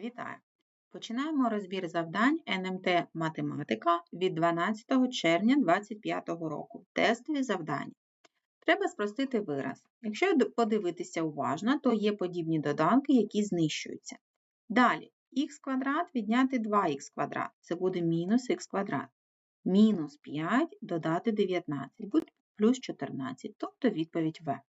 Вітаю! Починаємо розбір завдань НМТ Математика від 12 червня 2025 року. Тестові завдання. Треба спростити вираз. Якщо подивитися уважно, то є подібні доданки, які знищуються. Далі, х квадрат відняти 2х квадрат. Це буде мінус х квадрат. Мінус 5 додати 19, буде плюс 14, тобто відповідь В.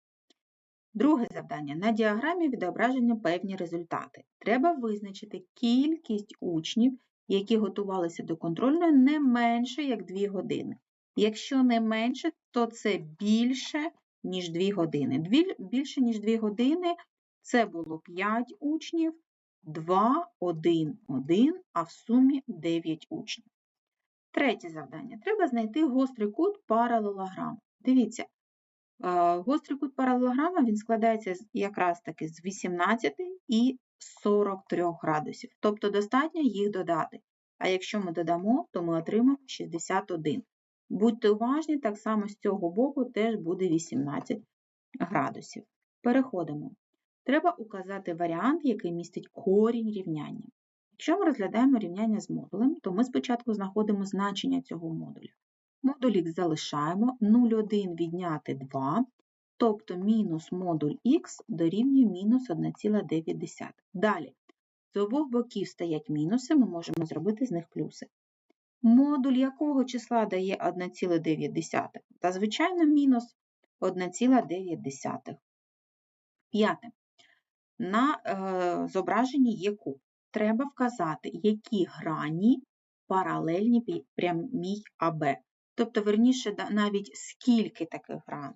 Друге завдання. На діаграмі відображення певні результати. Треба визначити кількість учнів, які готувалися до контрольної не менше, як 2 години. Якщо не менше, то це більше, ніж 2 години. Більше, ніж 2 години це було 5 учнів, 2, 1, 1, а в сумі 9 учнів. Третє завдання. Треба знайти гострий кут паралелограм. Дивіться, Гострий кут паралелограма він складається якраз таки з 18 і 43 градусів, тобто достатньо їх додати. А якщо ми додамо, то ми отримаємо 61. Будьте уважні, так само з цього боку теж буде 18 градусів. Переходимо. Треба указати варіант, який містить корінь рівняння. Якщо ми розглядаємо рівняння з модулем, то ми спочатку знаходимо значення цього модуля. Модуль х залишаємо 0,1 відняти 2, тобто мінус модуль х дорівнює мінус 1,9. Далі, з обох боків стоять мінуси, ми можемо зробити з них плюси. Модуль якого числа дає 1,9? Та, звичайно, мінус 1,9. П'яте. На е, зображенні є куб. Треба вказати, які грані паралельні прямій АБ. Тобто, верніше, навіть скільки таких грань.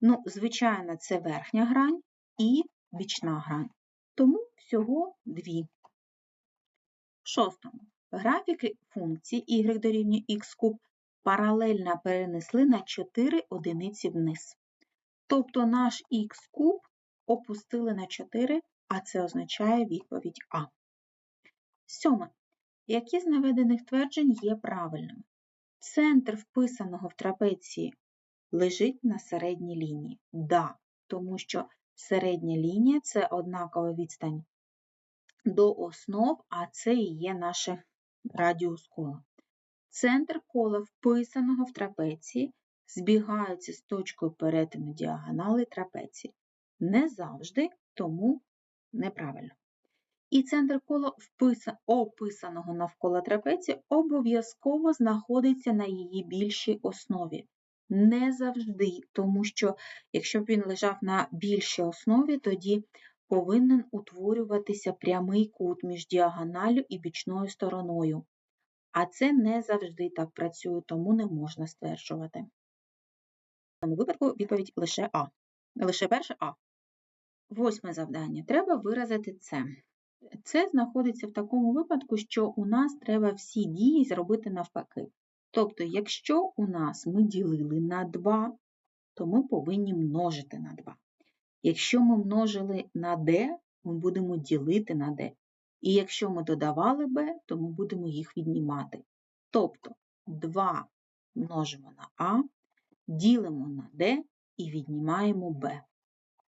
Ну, звичайно, це верхня грань і бічна грань. Тому всього дві. В шостому. Графіки функції y дорівнює x куб паралельно перенесли на 4 одиниці вниз. Тобто наш х куб опустили на 4, а це означає відповідь А. Сьоме. Які з наведених тверджень є правильними? Центр вписаного в трапеції лежить на середній лінії. Да, тому що середня лінія це однакова відстань до основ, а це і є наше радіус кола. Центр кола, вписаного в трапеції, збігається з точкою перетину діагонали трапеції. Не завжди, тому неправильно. І центр кола описаного навколо трапеції обов'язково знаходиться на її більшій основі. Не завжди, тому що якщо б він лежав на більшій основі, тоді повинен утворюватися прямий кут між діагоналю і бічною стороною. А це не завжди так працює, тому не можна стверджувати. В цьому випадку відповідь лише А. Лише перше А. Восьме завдання. Треба виразити це. Це знаходиться в такому випадку, що у нас треба всі дії зробити навпаки. Тобто, якщо у нас ми ділили на 2, то ми повинні множити на 2. Якщо ми множили на d, ми будемо ділити на d. І якщо ми додавали b, то ми будемо їх віднімати. Тобто 2 множимо на А, ділимо на d і віднімаємо b.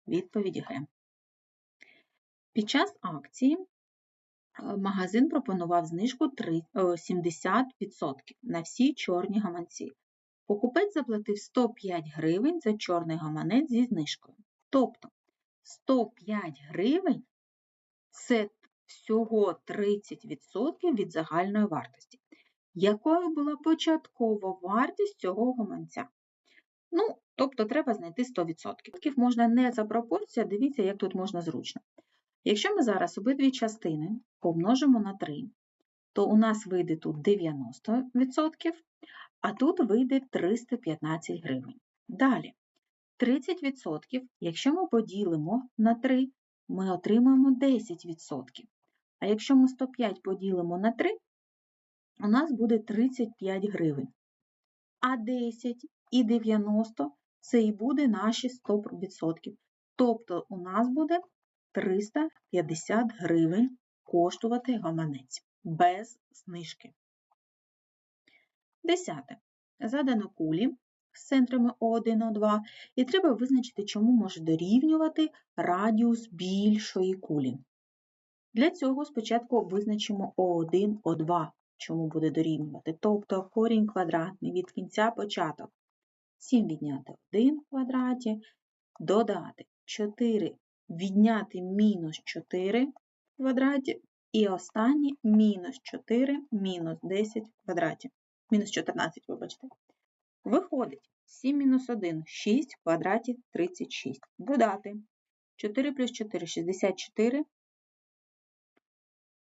Відповідь Г. Під час акції е, магазин пропонував знижку 70% на всі чорні гаманці. Покупець заплатив 105 гривень за чорний гаманець зі знижкою. Тобто 105 гривень це всього 30% від загальної вартості. Якою була початкова вартість цього гаманця? Ну, тобто, треба знайти 100%. Можна не за пропорцію, дивіться, як тут можна зручно. Якщо ми зараз обидві частини помножимо на 3, то у нас вийде тут 90%, а тут вийде 315 гривень. Далі, 30%, якщо ми поділимо на 3, ми отримаємо 10%. А якщо ми 105 поділимо на 3, у нас буде 35 гривень. А 10 і 90 це і буде наші 100%. Тобто у нас буде 350 гривень коштувати гаманець без знижки. Десяте. Задано кулі з центрами О1, О2, і треба визначити, чому може дорівнювати радіус більшої кулі. Для цього спочатку визначимо О1, О2, чому буде дорівнювати. Тобто корінь квадратний від кінця початок. 7 відняти 1 в квадраті, додати 4 відняти мінус 4 в квадраті, і останнє мінус 4 мінус 10 в квадраті. Мінус 14, вибачте. Виходить 7 мінус 1 6 в квадраті 36. Додати 4 плюс 4 64,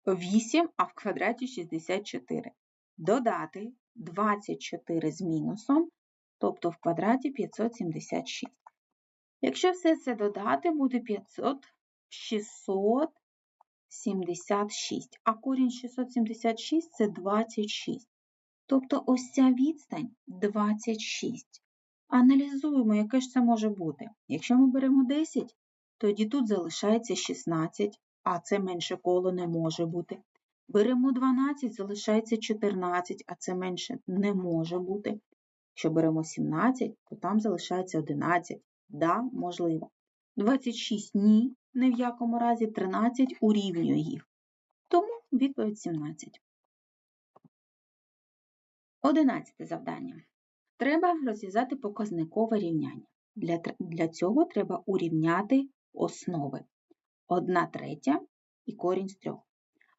8, а в квадраті 64. Додати 24 з мінусом, тобто в квадраті 576. Якщо все це додати, буде 500, 676, а корінь 676 це 26. Тобто ось ця відстань 26. Аналізуємо, яке ж це може бути. Якщо ми беремо 10, тоді тут залишається 16, а це менше коло не може бути. Беремо 12, залишається 14, а це менше не може бути. Якщо беремо 17, то там залишається 11. Да, можливо. 26 ні, ні в якому разі 13 урівнює їх. Тому відповідь 17. Одинадцяте завдання. Треба розв'язати показникове рівняння. Для, для цього треба урівняти основи. 1 третя і корінь з 3.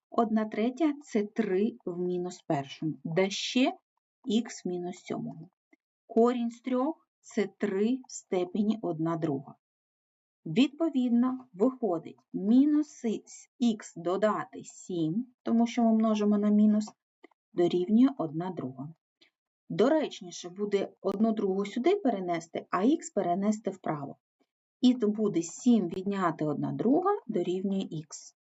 1 третя це 3 в мінус першому, да ще х в мінус сьомому. Корінь з 3 це 3 в степені 1 друга. Відповідно, виходить мінус х додати 7, тому що ми множимо на мінус, дорівнює 1 друга. Доречніше буде 1 другу сюди перенести, а х перенести вправо. І то буде 7 відняти 1 друга дорівнює х.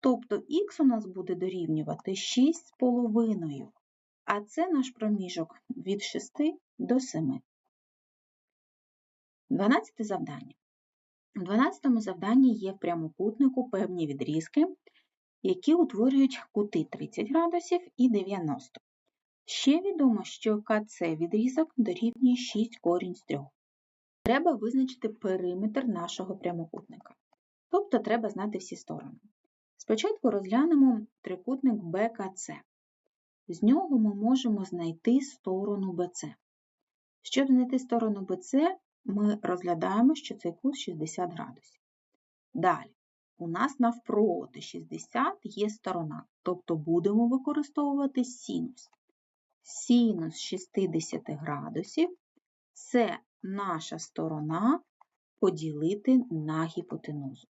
Тобто х у нас буде дорівнювати 6,5, а це наш проміжок від 6 до 7. 12 завдання. У 12 завданні є в прямокутнику певні відрізки, які утворюють кути 30 градусів і 90. Ще відомо, що КЦ відрізок дорівнює 6 корінь з 3. Треба визначити периметр нашого прямокутника. Тобто треба знати всі сторони. Спочатку розглянемо трикутник БКЦ. З нього ми можемо знайти сторону БЦ. Щоб знайти сторону БЦ, ми розглядаємо, що цей кут 60 градусів. Далі, у нас навпроти 60 є сторона, тобто будемо використовувати синус. Синус 60 градусів це наша сторона поділити на гіпотенузу.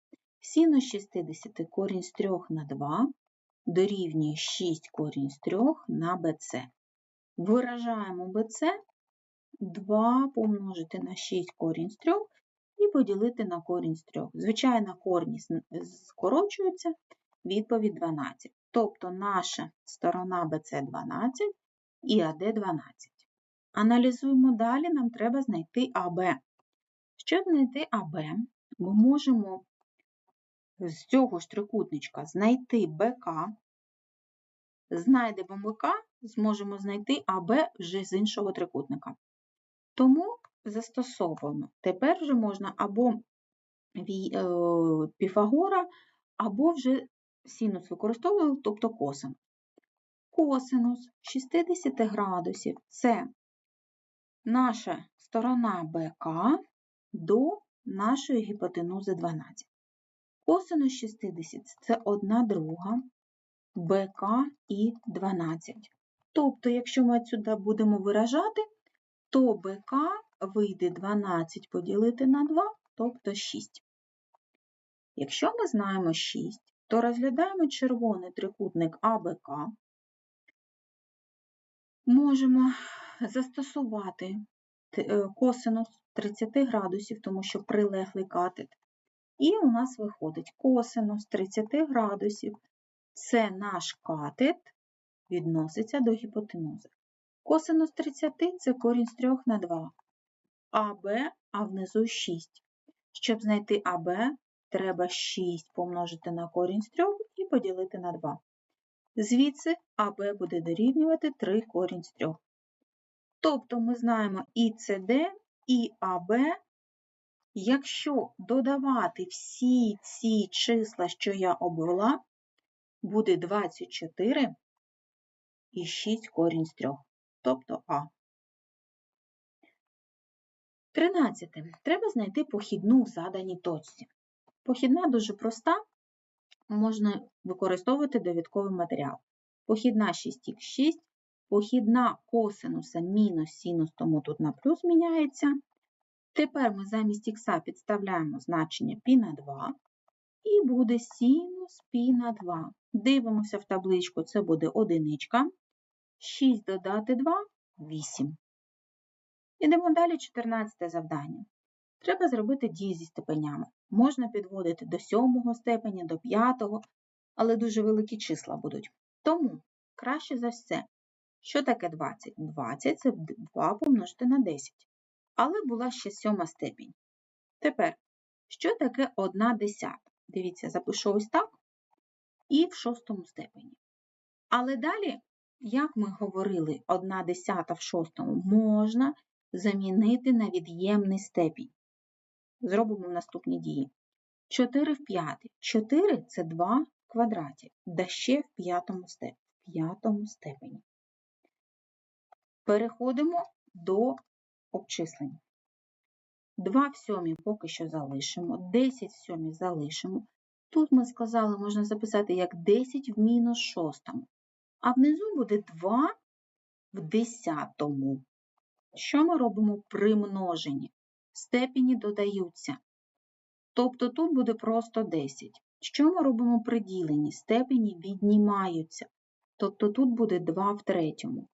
Синус 60 корінь з 3 на 2 дорівнює 6 корінь з 3 на BC. Виражаємо BC 2 помножити на 6 корінь з 3 і поділити на корінь з 3. Звичайно, корні скорочуються, відповідь 12. Тобто наша сторона BC 12 і АД 12. Аналізуємо далі, нам треба знайти АБ. Щоб знайти АБ, ми можемо з цього ж трикутничка знайти БК, знайдемо БК, зможемо знайти АБ вже з іншого трикутника. Тому застосовуємо. Тепер вже можна або е, Піфагора, або вже синус використовуємо, тобто косинус. Косинус 60 градусів це наша сторона БК до нашої гіпотенузи 12. Косинус 60 це 1 друга БК і 12. Тобто, якщо ми сюди будемо виражати, то БК вийде 12 поділити на 2, тобто 6. Якщо ми знаємо 6, то розглядаємо червоний трикутник АБК, можемо застосувати е, косинус 30 градусів, тому що прилеглий катет. І у нас виходить косинус 30 градусів. Це наш катет відноситься до гіпотенузи. Косинус 30 це корінь з 3 на 2. АБ, а внизу 6. Щоб знайти АБ, треба 6 помножити на корінь з 3 і поділити на 2. Звідси АБ буде дорівнювати 3 корінь з 3. Тобто ми знаємо і СД, і АБ. Якщо додавати всі ці числа, що я обвела, буде 24 і 6 корінь з 3, тобто А. 13. Треба знайти похідну в заданій точці. Похідна дуже проста, можна використовувати довідковий матеріал. Похідна 6х6, похідна косинуса мінус синус, тому тут на плюс міняється. Тепер ми замість х підставляємо значення π на 2, і буде синус π на 2. Дивимося в табличку, це буде одиничка. 6 додати 2 8. Ідемо далі 14 завдання. Треба зробити дії зі степенями. Можна підводити до 7 степеня, до 5, але дуже великі числа будуть. Тому краще за все. Що таке 20? 20 це 2 помножити на 10. Але була ще 7 степінь. Тепер, що таке 1 десята? Дивіться, запишу ось так. І в шостому степені. Але далі, як ми говорили, 1 десята в шостому можна замінити на від'ємний степінь. Зробимо наступні дії. 4 в 5. 4 це 2 в квадраті, да ще в п'ятому степені. степені. Переходимо до обчислення. 2 в сьомій поки що залишимо, 10 в сьомій залишимо. Тут ми сказали, можна записати як 10 в мінус шостому. А внизу буде 2 в десятому. Що ми робимо при множенні? Степені додаються. Тобто тут буде просто 10. Що ми робимо при діленні? Степені віднімаються. Тобто тут буде 2 в третьому.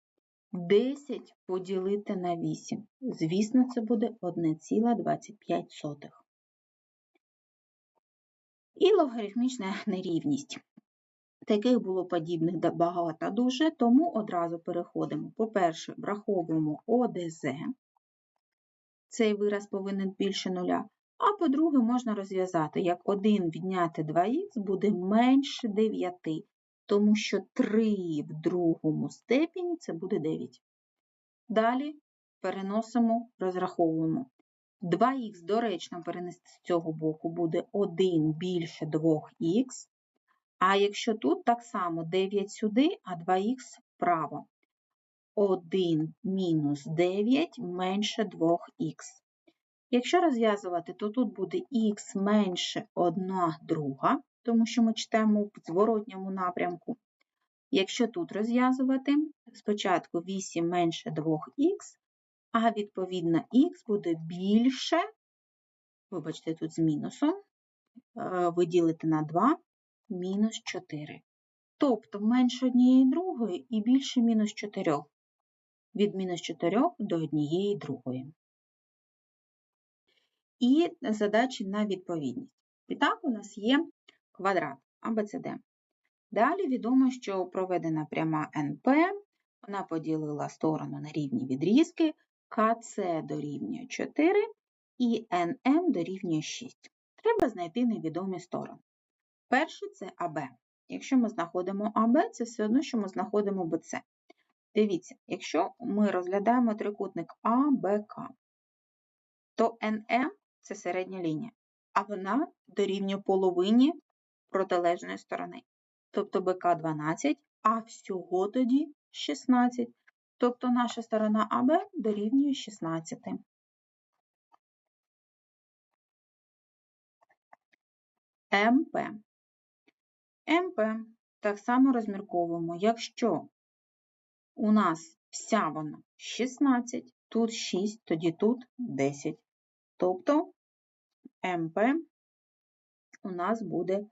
10 поділити на 8. Звісно, це буде 1,25. І логарифмічна нерівність. Таких було подібних багато дуже, тому одразу переходимо. По-перше, враховуємо ОДЗ. Цей вираз повинен більше нуля. А по-друге, можна розв'язати, як 1 відняти 2х буде менше 9, тому що 3 в другому степені це буде 9. Далі переносимо, розраховуємо. 2х доречно перенести з цього боку буде 1 більше 2х. А якщо тут так само 9 сюди, а 2х вправо. 1 мінус 9 менше 2х. Якщо розв'язувати, то тут буде х менше 1 друга, тому що ми читаємо в зворотньому напрямку. Якщо тут розв'язувати, спочатку 8 менше 2х, а відповідно х буде більше, вибачте, тут з мінусом, е, виділити на 2 мінус 4. Тобто менше однієї другої і більше мінус 4. Від мінус 4 до однієї другої. І задачі на відповідність. І так, у нас є квадрат АБЦД. Далі відомо, що проведена пряма НП, вона поділила сторону на рівні відрізки, КЦ дорівнює 4 і НМ дорівнює 6. Треба знайти невідомі сторони. Перший це АБ. Якщо ми знаходимо АБ, це все одно, що ми знаходимо БЦ. Дивіться, якщо ми розглядаємо трикутник АБК, то НМ це середня лінія, а вона дорівнює половині протилежної сторони. Тобто БК 12, а всього тоді 16. Тобто наша сторона АБ дорівнює 16. МП. МП так само розмірковуємо, якщо у нас вся вона 16, тут 6, тоді тут 10. Тобто МП у нас буде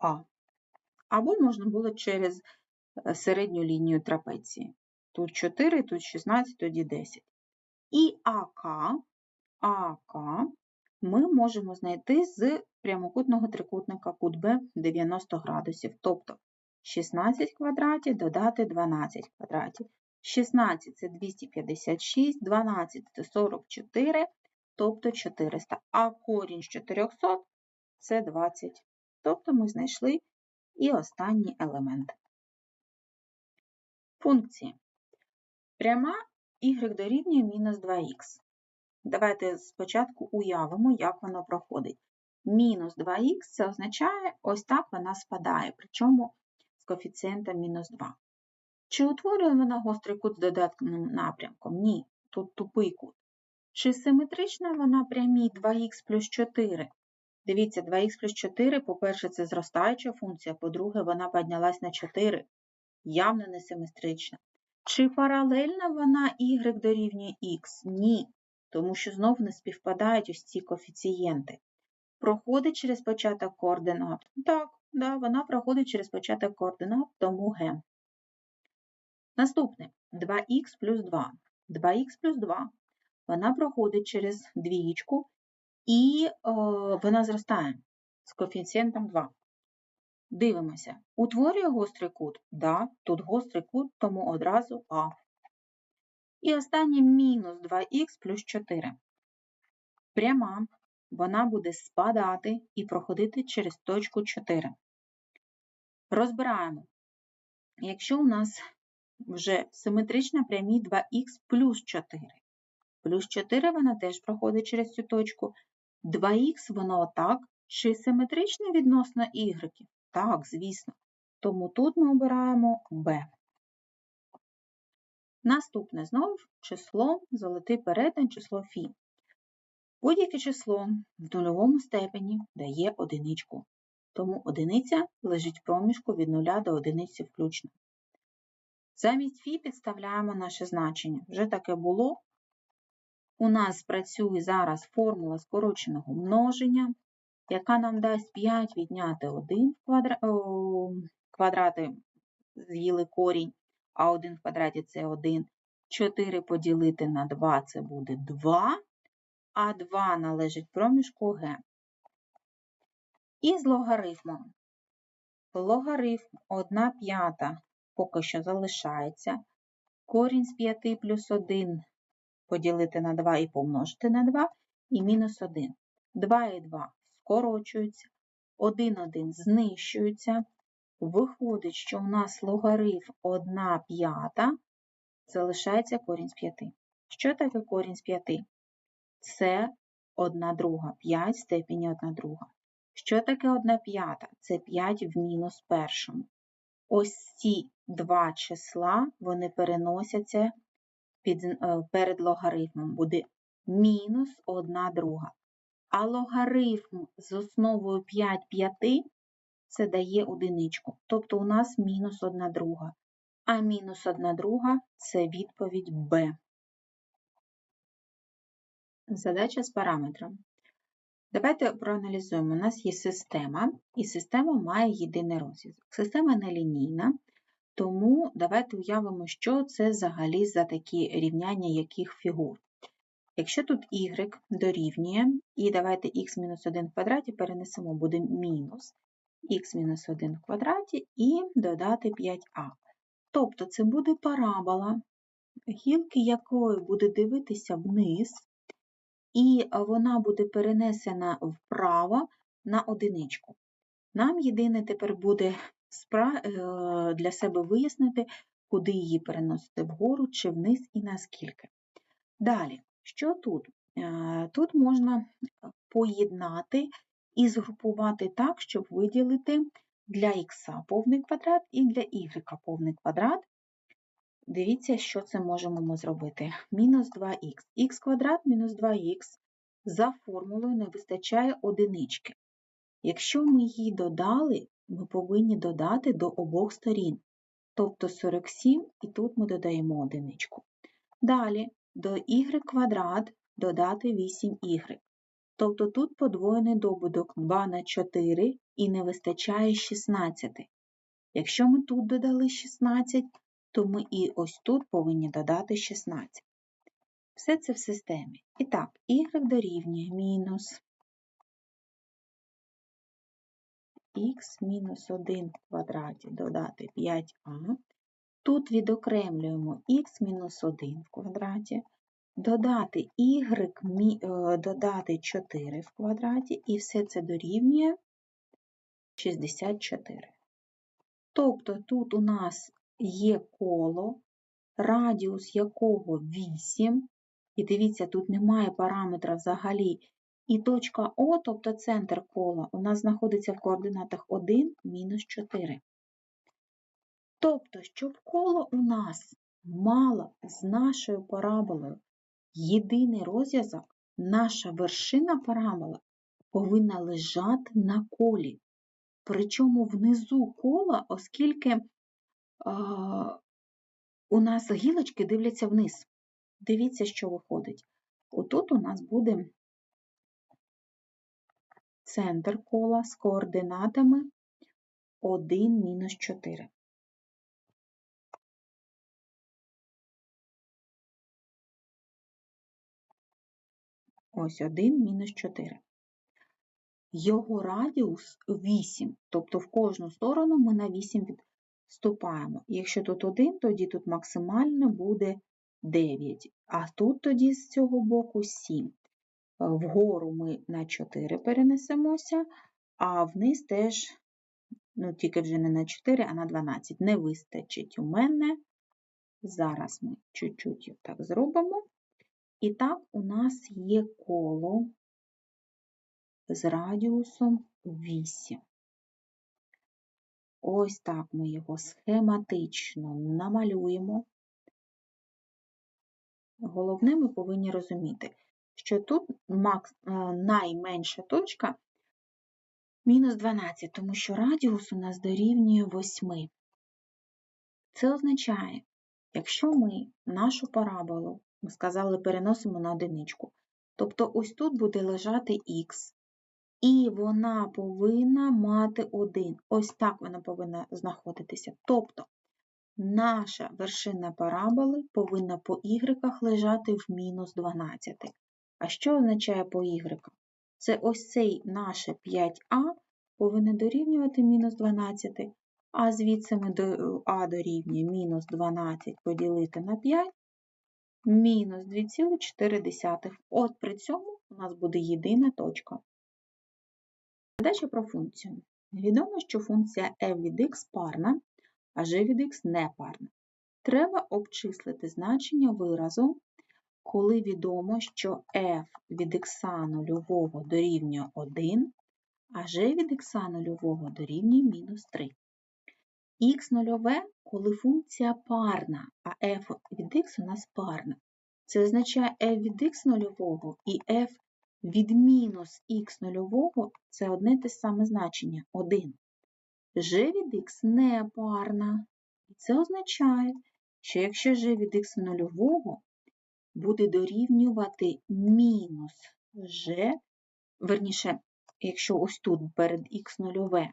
А. Або можна було через е, середню лінію трапеції. Тут 4, тут 16, тоді 10. І АК, АК ми можемо знайти з прямокутного трикутника кут Б 90 градусів, тобто 16 квадратів додати 12 квадратів. 16 це 256, 12 це 44, тобто 400, а корінь з 400 це 20. Тобто ми знайшли і останній елемент. Функції. Пряма y дорівнює мінус 2х. Давайте спочатку уявимо, як воно проходить. мінус 2х, це означає, ось так вона спадає, причому з коефіцієнтом мінус 2. Чи утворює вона гострий кут з додатком напрямком? Ні, тут тупий кут. Чи симетрична вона прямій 2х плюс 4? Дивіться, 2х плюс 4, по-перше, це зростаюча функція, по-друге, вона піднялась на 4. Явно не симетрична. Чи паралельна вона y дорівнює х? Ні, тому що знов не співпадають ось ці коефіцієнти. Проходить через початок координат? Так, да, вона проходить через початок координат, тому г. Наступне 2х плюс 2. 2х плюс 2. Вона проходить через двієчку і о, вона зростає з коефіцієнтом 2. Дивимося. Утворює гострий кут? Да, тут гострий кут, тому одразу А. І останнє мінус 2х плюс 4. Пряма, вона буде спадати і проходити через точку 4. Розбираємо. Якщо у нас вже симетрична прямі 2х плюс 4. Плюс 4 вона теж проходить через цю точку. 2х воно отак. Чи симетричне відносно y? Так, звісно. Тому тут ми обираємо b. Наступне знову число, золотий перетин, число φ. Будь-яке число в нульовому степені дає одиничку. Тому одиниця лежить в проміжку від 0 до одиниці включно. Замість фі підставляємо наше значення. Вже таке було. У нас працює зараз формула скороченого множення, яка нам дасть 5 відняти 1 в квадра... О, квадрати з'їли корінь, а 1 в квадраті це 1. 4 поділити на 2 це буде 2, а 2 належить проміжку Г. І з логарифмом. Логарифм 1 п'ята поки що залишається. Корінь з 5 плюс 1 поділити на 2 і помножити на 2, і мінус 1. 2 і 2 скорочуються, 1, 1 знищуються. Виходить, що у нас логарифм 1 п'ята залишається корінь з 5. Що таке корінь з 5? Це 1 друга, 5 в степені 1 друга. Що таке 1 п'ята? Це 5 в мінус першому. Ось ці два числа, вони переносяться під, е, перед логарифмом. Буде мінус 1 друга. А логарифм з основою 5 п'яти це дає одиничку. Тобто у нас мінус 1 друга. А мінус 1 друга це відповідь Б. Задача з параметром. Давайте проаналізуємо. У нас є система, і система має єдиний розв'язок. Система нелінійна, тому давайте уявимо, що це взагалі за такі рівняння яких фігур. Якщо тут y дорівнює, і давайте x-1 в квадраті перенесемо, буде мінус x-1 в квадраті і додати 5а. Тобто це буде парабола, гілки якої буде дивитися вниз, і вона буде перенесена вправо на одиничку. Нам єдине тепер буде е, для себе вияснити, куди її переносити вгору чи вниз і наскільки. Далі, що тут? Е, тут можна поєднати і згрупувати так, щоб виділити для х повний квадрат і для y повний квадрат. Дивіться, що це можемо ми зробити. Мінус 2х. х квадрат мінус 2х за формулою не вистачає одинички. Якщо ми її додали, ми повинні додати до обох сторін. Тобто 47, і тут ми додаємо одиничку. Далі до y квадрат додати 8y. Тобто тут подвоєний добуток 2 на 4 і не вистачає 16. Якщо ми тут додали 16, то ми і ось тут повинні додати 16. Все це в системі. І так, y дорівнює мінус х мінус 1 в квадраті додати 5а. Тут відокремлюємо х мінус 1 в квадраті, додати y е, додати 4 в квадраті, і все це дорівнює 64. Тобто тут у нас є коло, радіус якого 8, і дивіться, тут немає параметра взагалі І точка О, тобто центр кола, у нас знаходиться в координатах 1, мінус 4. Тобто, щоб коло у нас мало з нашою параболою єдиний розв'язок, наша вершина параболи повинна лежати на колі. Причому внизу кола, оскільки е, у нас гілочки дивляться вниз. Дивіться, що виходить. Отут у нас буде центр кола з координатами 1 Ось 1 мінус 4. Його радіус 8, тобто в кожну сторону ми на 8 відступаємо. Якщо тут 1, тоді тут максимально буде 9, а тут тоді з цього боку 7. Вгору ми на 4 перенесемося, а вниз теж, ну тільки вже не на 4, а на 12. Не вистачить у мене. Зараз ми чуть-чуть так зробимо. І так, у нас є коло з радіусом 8. Ось так ми його схематично намалюємо. Головне, ми повинні розуміти, що тут е, найменша точка мінус 12, тому що радіус у нас дорівнює 8. Це означає, якщо ми нашу параболу, ми сказали, переносимо на одиничку, тобто ось тут буде лежати х, і вона повинна мати 1. Ось так вона повинна знаходитися. Тобто наша вершина параболи повинна по y лежати в мінус 12. А що означає по y? Це ось цей наше 5а повинне дорівнювати мінус 12, а звідси ми до а дорівнює мінус 12 поділити на 5, мінус 2,4. От при цьому у нас буде єдина точка. Задача про функцію. Відомо, що функція f від x парна, а g від x не парна. Треба обчислити значення виразу, коли відомо, що f від x нульового дорівнює 1, а g від x нульового дорівнює мінус 3. Х нульове, коли функція парна, а f від x у нас парна. Це означає f від x нульового і f від мінус х нульового це одне те саме значення 1. g від х не парна. І це означає, що якщо g від х нульового буде дорівнювати мінус g, верніше, якщо ось тут перед х нульове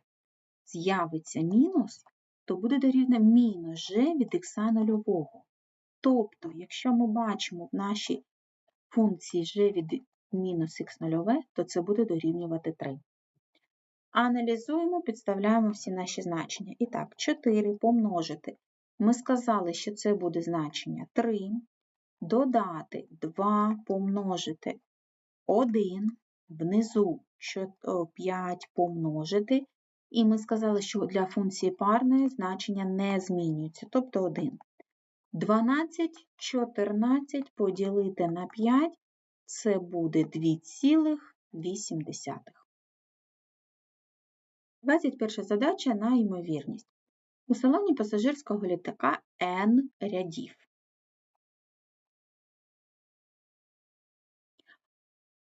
з'явиться мінус, то буде дорівнювати мінус g від х нульового. Тобто, якщо ми бачимо в нашій функції g від мінус х0, то це буде дорівнювати 3. Аналізуємо, підставляємо всі наші значення. І так, 4 помножити. Ми сказали, що це буде значення 3. Додати 2 помножити 1, внизу 5 помножити. І ми сказали, що для функції парної значення не змінюється, тобто 1. 12, 14 поділити на 5 це буде 2,8. 21 задача на ймовірність. У салоні пасажирського літака N рядів.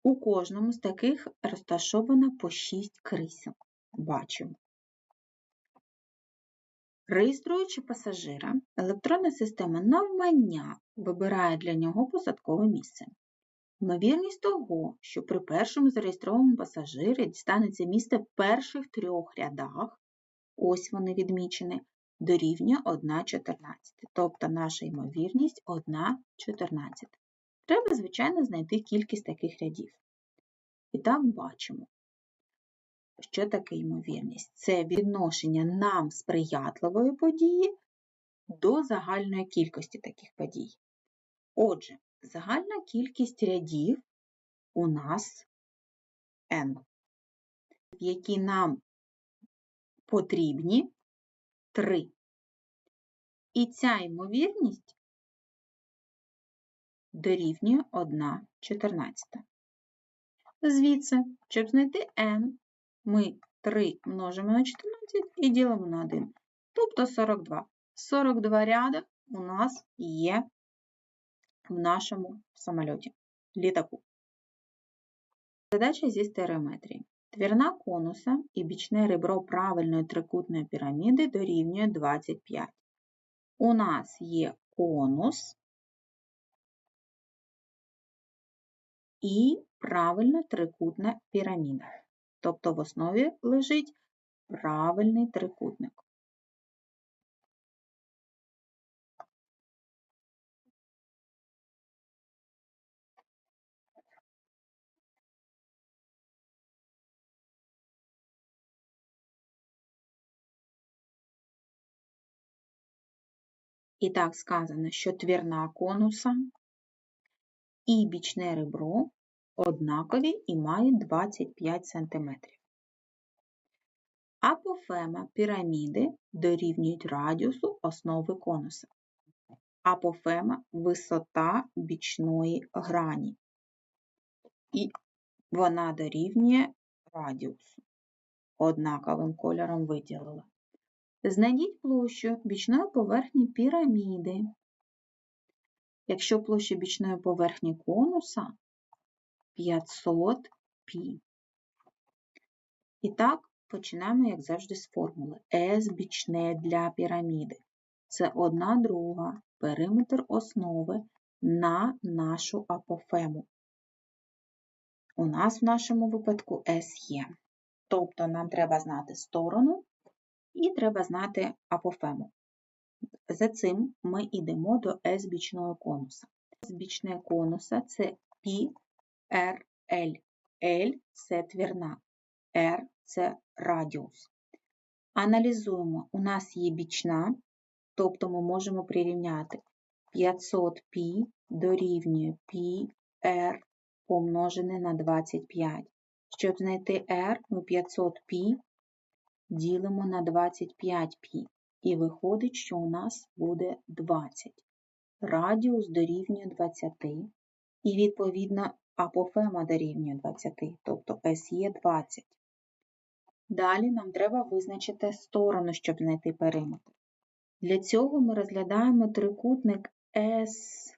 У кожному з таких розташовано по 6 крісел. Бачимо. Реєструючи пасажира, електронна система навмання вибирає для нього посадкове місце. Ймовірність того, що при першому зареєстрованому пасажирі дістанеться місце в перших трьох рядах, ось вони відмічені, дорівнює 1,14. Тобто наша ймовірність 1,14. Треба, звичайно, знайти кількість таких рядів. І так бачимо, що таке ймовірність? Це відношення нам сприятливої події до загальної кількості таких подій. Отже, Загальна кількість рядів у нас n, які нам потрібні 3. І ця ймовірність дорівнює 1 14. Звідси, щоб знайти n, ми 3 множимо на 14 і ділимо на 1. Тобто 42. 42 ряда у нас є в нашому самольоті, літаку. Задача зі стереометрії. Твірна конуса і бічне ребро правильної трикутної піраміди дорівнює 25. У нас є конус і правильна трикутна піраміда. Тобто в основі лежить правильний трикутник. І так сказано, що твірна конуса і бічне ребро однакові і мають 25 см. Апофема піраміди дорівнюють радіусу основи конуса. Апофема висота бічної грані. І вона дорівнює радіусу. Однаковим кольором виділила. Знайдіть площу бічної поверхні піраміди. Якщо площа бічної поверхні конуса 500 пі. І так, починаємо, як завжди, з формули. S бічне для піраміди. Це одна друга периметр основи на нашу апофему. У нас в нашому випадку S є. Тобто нам треба знати сторону і треба знати апофему. За цим ми йдемо до S бічного конуса. S бічне конуса це π R, L. L це твірна, R це радіус. Аналізуємо, у нас є бічна, тобто ми можемо прирівняти 500π дорівнює πr помножене на 25. Щоб знайти R, ми 500π ділимо на 25π. І виходить, що у нас буде 20. Радіус дорівнює 20, і, відповідно, апофема дорівнює 20, тобто є 20. Далі нам треба визначити сторону, щоб знайти периметр. Для цього ми розглядаємо трикутник SEC,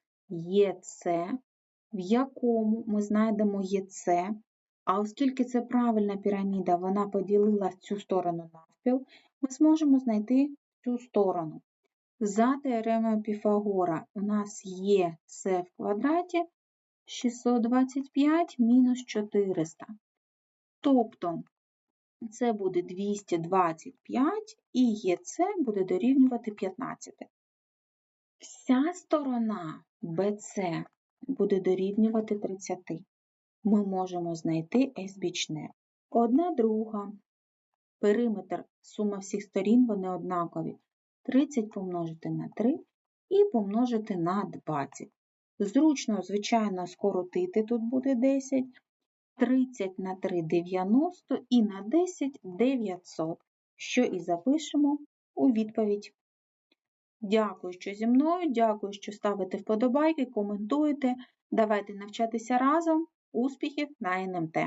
в якому ми знайдемо ЄЦ, а оскільки це правильна піраміда, вона поділила цю сторону навпіл, ми зможемо знайти цю сторону. За теоремою Піфагора у нас є С в квадраті 625 мінус 400. Тобто це буде 225 і ЄЦ буде дорівнювати 15. Вся сторона BC буде дорівнювати 30. Ми можемо знайти бічне. Одна друга. Периметр, сума всіх сторін, вони однакові. 30 помножити на 3 і помножити на 20. Зручно, звичайно, скоротити тут буде 10. 30 на 3 90 і на 10 900, що і запишемо у відповідь. Дякую, що зі мною, дякую, що ставите вподобайки, коментуєте. Давайте навчатися разом. Успіхів на НМТ!